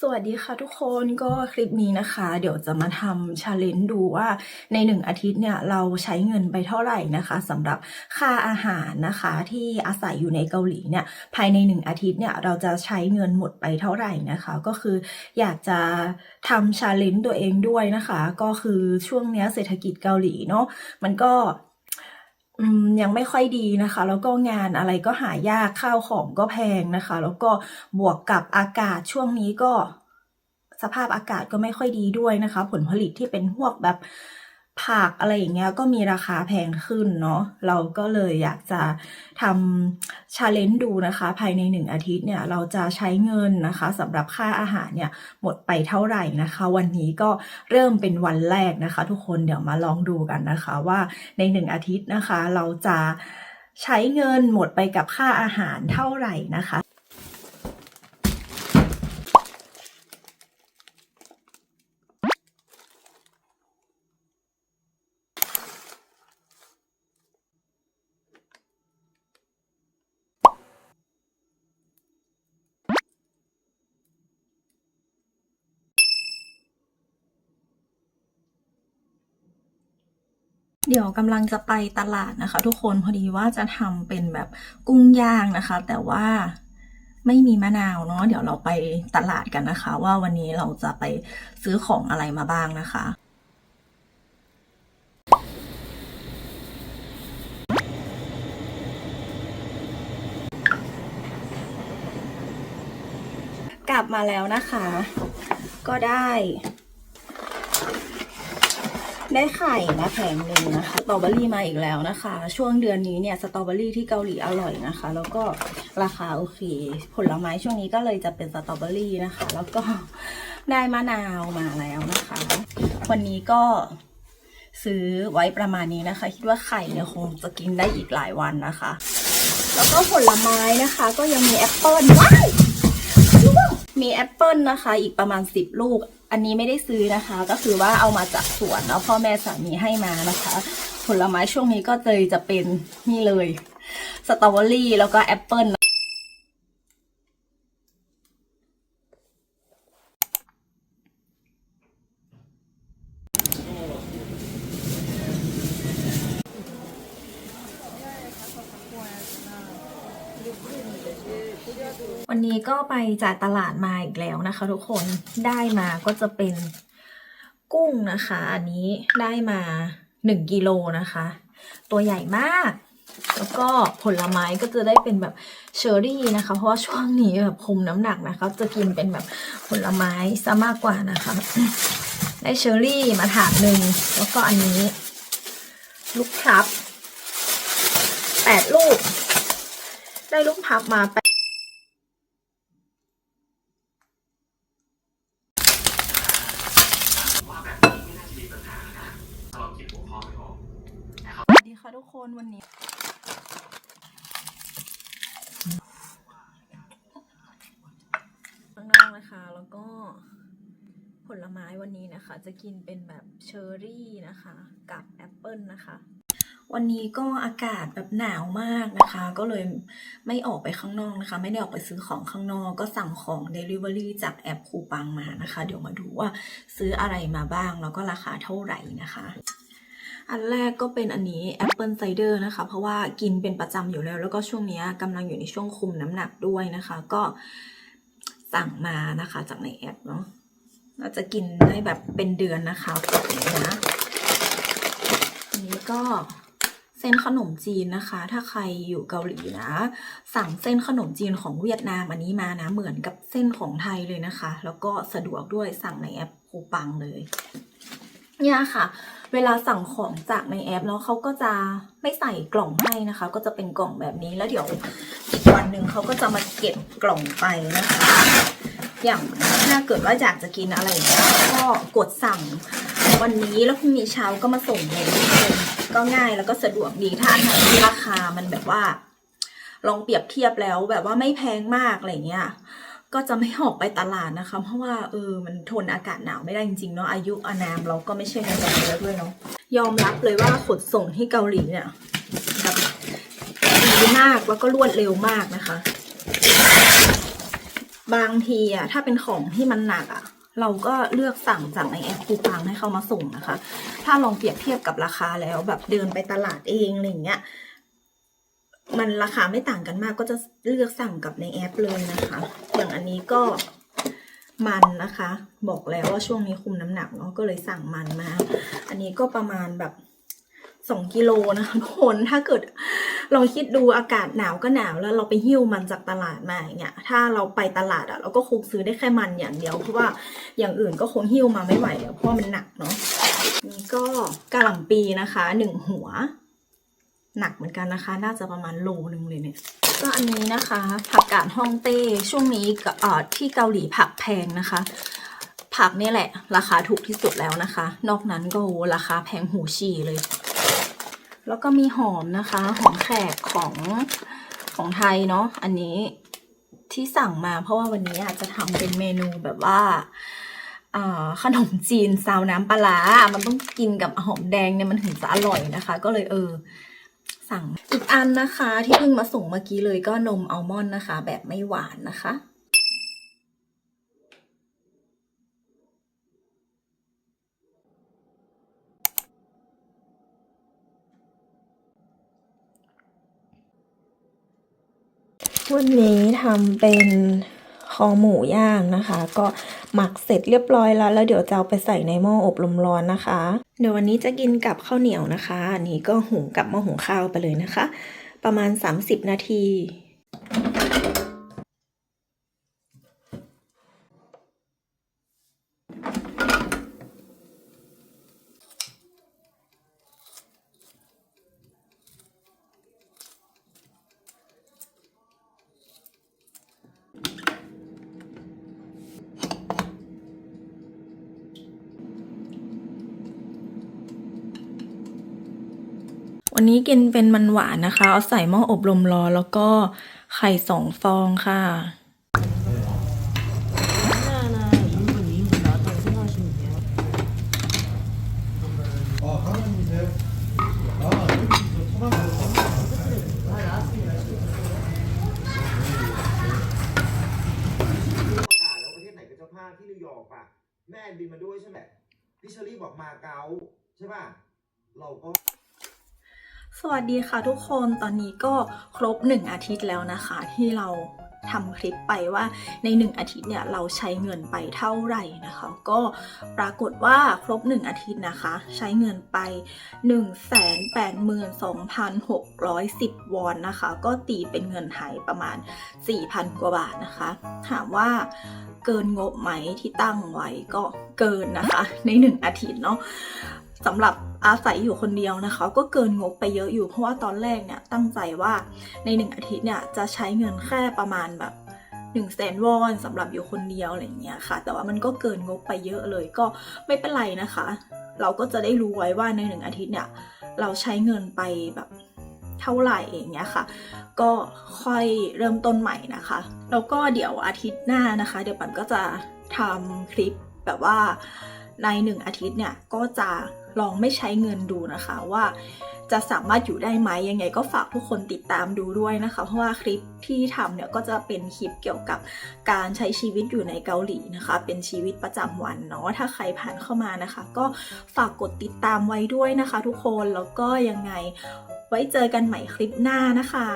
สวัสดีค่ะทุกคนก็คลิปนี้นะคะ เดี๋ยวจะมาทำชาเลนจ์ดูว่าในหนึ่งอาทิตย์เนี่ยเราใช้เงินไปเท่าไหร่นะคะสำหรับค่าอาหารนะคะที่อาศัยอยู่ในเกาหลีเนี่ยภายในหนึ่งอาทิตย์เนี่ยเราจะใช้เงินหมดไปเท่าไหร่นะคะ ก็คืออยากจะทำชาเลนจ์ตัวเองด้วยนะคะ ก็คือช่วงเนี้ยเศรษฐกิจเกาหลีเนาะมันก็ อืม ยังไม่ค่อยดีนะคะ แล้วก็งานอะไรก็หายาก ข้าวของก็แพงนะคะ แล้วก็บวกกับอากาศช่วงนี้ก็ สภาพอากาศก็ไม่ค่อยดีด้วยนะคะ ผลผลิตที่เป็นพวกแบบ ผักอะไรอย่างเงี้ยก็มีราคาแพงขึ้นเนาะเราก็เลยอยากจะทำชาเลนจ์ดูนะคะ ภายในหนึ่งอาทิตย์เนี่ยเราจะใช้เงินนะคะสำหรับค่าอาหารเนี่ยหมดไปเท่าไหร่นะคะ วันนี้ก็เริ่มเป็นวันแรกนะคะ ทุกคนเดี๋ยวมาลองดูกันนะคะว่าในหนึ่งอาทิตย์นะคะ เราจะใช้เงินหมดไปกับค่าอาหารเท่าไหร่นะคะ เดี๋ยวกำลังจะไปตลาดนะคะ ทุกคนพอดีว่าจะทำเป็นแบบกุ้งย่างนะคะ แต่ว่าไม่มีมะนาวเนาะเดี๋ยวเราไปตลาดกันนะคะ ว่าวันนี้เราจะไปซื้อของอะไรมาบ้างนะคะ กลับมาแล้วนะคะ ก็ได้ ได้ไข่มาแผงหนึ่งนะคะสตรอเบอรี่มาอีกแล้วนะคะ ช่วงเดือนนี้เนี่ยสตรอเบอรี่ที่เกาหลีอร่อยนะคะ แล้วก็ราคาโอเค ผลไม้ช่วงนี้ก็เลยจะเป็นสตรอเบอรี่นะคะ แล้วก็ได้มะนาวมาแล้วนะคะ วันนี้ก็ซื้อไว้ประมาณนี้นะคะ คิดว่าไข่เนี่ยคงจะกินได้อีกหลายวันนะคะ แล้วก็ผลไม้นะคะ ก็ยังมีแอปเปิลว้ายมีแอปเปิ้ลนะคะ อีกประมาณสิบลูก อันนี้ไม่ได้ซื้อนะคะ ก็คือว่าเอามาจากสวนเนาะพ่อแม่สามีให้มานะคะ ผลไม้ช่วงนี้ก็เลยจะเป็นนี่เลยสตรอเบอรี่แล้วก็แอปเปิล วันนี้ก็ไปจ่ายตลาดมาอีกแล้วนะคะ ทุกคนได้มาก็จะเป็นกุ้งนะคะ อันนี้ได้มาหนึ่งกิโลนะคะ ตัวใหญ่มาก แล้วก็ผลไม้ก็จะได้เป็นแบบเชอร์รี่นะคะ เพราะว่าช่วงนี้แบบคุมน้ำหนักนะคะ จะกินเป็นแบบผลไม้ซะมากกว่านะคะ ได้เชอร์รี่มาถาดหนึ่งแล้วก็อันนี้ ลูกพลับแปดลูก ได้ลูกพลับมาแปด สวัสดี คนวันนี้ ข้างนอกนะคะ แล้วก็ผลไม้วันนี้นะคะ จะกินเป็นแบบเชอร์รี่นะคะ กับแอปเปิลนะคะ วันนี้ก็อากาศแบบหนาวมากนะคะ ก็เลยไม่ออกไปข้างนอกนะคะ ไม่ได้ออกไปซื้อของข้างนอก ก็สั่งของ Delivery จากแอปคูปังมานะคะ เดี๋ยวมาดูว่าซื้ออะไรมาบ้าง แล้วก็ราคาเท่าไหร่นะคะ อันแรกก็เป็นอันนี้แอปเปิลไซเดอร์นะคะ เพราะว่ากินเป็นประจำอยู่แล้ว แล้วก็ช่วงนี้กำลังอยู่ในช่วงคุมน้ำหนักด้วยนะคะ ก็สั่งมานะคะจากในแอปเนาะเราจะกินได้แบบเป็นเดือนนะคะแบบนี้นะอันนี้ก็เส้นขนมจีนนะคะ ถ้าใครอยู่เกาหลีนะ สั่งเส้นขนมจีนของเวียดนามอันนี้มานะ เหมือนกับเส้นของไทยเลยนะคะ แล้วก็สะดวกด้วยสั่งในแอปคูปังเลย เนี่ยค่ะ เวลาสั่งของจากในแอปแล้วเขาก็จะไม่ใส่กล่องให้นะคะ ก็จะเป็นกล่องแบบนี้แล้วเดี๋ยวอีกวันหนึ่งเขาก็จะมาเก็บกล่องไปนะคะ อย่างถ้าเกิดว่าอยากจะกินอะไรเงี้ยก็กดสั่งวันนี้แล้วพรุ่งนี้เช้าก็มาส่งเลยก็ง่ายแล้วก็สะดวกดีถ้าอันไหนที่ราคามันแบบว่า ลองเปรียบเทียบแล้วแบบว่าไม่แพงมากอะไรเงี้ย ก็จะไม่ออกไปตลาดนะคะ เพราะว่าเออมันทนอากาศหนาวไม่ได้จริงๆเนาะอายุอานามเราก็ไม่ใช่น้อยแล้วด้วยเนาะยอมรับเลยว่าขนส่งที่เกาหลีเนี่ยแบบดีมากแล้วก็รวดเร็วมากนะคะ บางทีอะถ้าเป็นของที่มันหนักอะเราก็เลือกสั่งจากในแอปคูปังให้เขามาส่งนะคะ ถ้าลองเปรียบเทียบกับราคาแล้วแบบเดินไปตลาดเองอะไรเงี้ย มันราคาไม่ต่างกันมากก็จะเลือกสั่งกับในแอปเลยนะคะ อย่างอันนี้ก็มันนะคะ บอกแล้วว่าช่วงนี้คุมน้ำหนักเนาะก็เลยสั่งมันมา อันนี้ก็ประมาณแบบสองกิโลนะคะทุกคนถ้าเกิดลองคิดดูอากาศหนาวก็หนาวแล้วเราไปหิ้วมันจากตลาดมาอย่างเงี้ยถ้าเราไปตลาดอะเราก็คงซื้อได้แค่มันอย่างเดียวเพราะว่าอย่างอื่นก็คงหิ้วมาไม่ไหวแล้วเพราะมันหนักเนาะนี่ก็กะหล่ำปีนะคะหนึ่งหัว หนักเหมือนกันนะคะ น่าจะประมาณโลนึงเลยเนี่ย ก็อันนี้นะคะ ผักกาดฮ่องเต้ ช่วงนี้กอที่เกาหลีผักแพงนะคะ ผักนี่แหละ ราคาถูกที่สุดแล้วนะคะ นอกนั้นก็ราคาแพงหูฉี่เลย แล้วก็มีหอมนะคะ หอมแขกของของไทยเนาะ อันนี้ที่สั่งมาเพราะว่าวันนี้อาจจะทำเป็นเมนูแบบว่าขนมจีนซาวน้ำปลา มันต้องกินกับหอมแดงเนี่ยมันถึงจะอร่อยนะคะ ก็เลยเออ สั่ง อีกอันนะคะที่เพิ่งมาส่งเมื่อกี้เลยก็นมอัลมอนด์นะคะ แบบไม่หวานนะคะวันนี้ทำเป็น คอหมูย่างนะคะ ก็หมักเสร็จเรียบร้อยแล้ว แล้วเดี๋ยวจะเอาไปใส่ในหม้ออบลมร้อนนะคะ เดี๋ยววันนี้จะกินกับข้าวเหนียวนะคะอันนี้ก็หุงกับหม้อหุงข้าวไปเลยนะคะ ประมาณ 30 นาที วันนี้กินเป็นมันหวานนะคะ เอาใส่หม้ออบลมร้อนแล้วก็ไข่สองฟองค่ะแม่บินมาด้วยใช่ไหมพี่ชรี่บอกมาเกาใช่ป่ะ เราก็ สวัสดีค่ะทุกคนตอนนี้ก็ครบ 1 อาทิตย์แล้วนะคะ ที่เราทำคลิปไปว่าใน 1 อาทิตย์เนี่ยเราใช้เงินไปเท่าไหร่นะคะ ก็ปรากฏว่าครบ 1 อาทิตย์นะคะ ใช้เงินไป 182,610 วอนนะคะ ก็ตีเป็นเงินไทยประมาณ 4,000 กว่าบาทนะคะ ถามว่าเกินงบไหมที่ตั้งไว้ก็เกินนะคะ ใน 1 อาทิตย์เนาะ สำหรับอาศัยอยู่คนเดียวนะคะ ก็เกินงบไปเยอะอยู่เพราะว่าตอนแรกเนี่ยตั้งใจว่าในหนึ่งอาทิตย์เนี่ยจะใช้เงินแค่ประมาณแบบ1นึ่งแสนวอนสำหรับอยู่คนเดียวอะไรเงี้ยค่ะ แต่ว่ามันก็เกินงบไปเยอะเลยก็ไม่เป็นไรนะคะ เราก็จะได้รู้ไว้ว่าในหนึ่งอาทิตย์เนี่ยเราใช้เงินไปแบบเท่าไหร่อย่างเงี้ยค่ะ ก็ค่อยเริ่มต้นใหม่นะคะ แล้วก็เดี๋ยวอาทิตย์หน้านะคะ เดี๋ยวปันก็จะทำคลิปแบบว่าในหนึ่งอาทิตย์เนี่ยก็จะ ลองไม่ใช้เงินดูนะคะว่าจะสามารถอยู่ได้ไหมยังไงก็ฝากทุกคนติดตามดูด้วยนะคะ เพราะว่าคลิปที่ทำเนี่ยก็จะเป็นคลิปเกี่ยวกับการใช้ชีวิตอยู่ในเกาหลีนะคะ เป็นชีวิตประจำวันเนาะถ้าใครผ่านเข้ามานะคะ ก็ฝากกดติดตามไว้ด้วยนะคะ ทุกคนแล้วก็ยังไงไว้เจอกันใหม่คลิปหน้านะคะ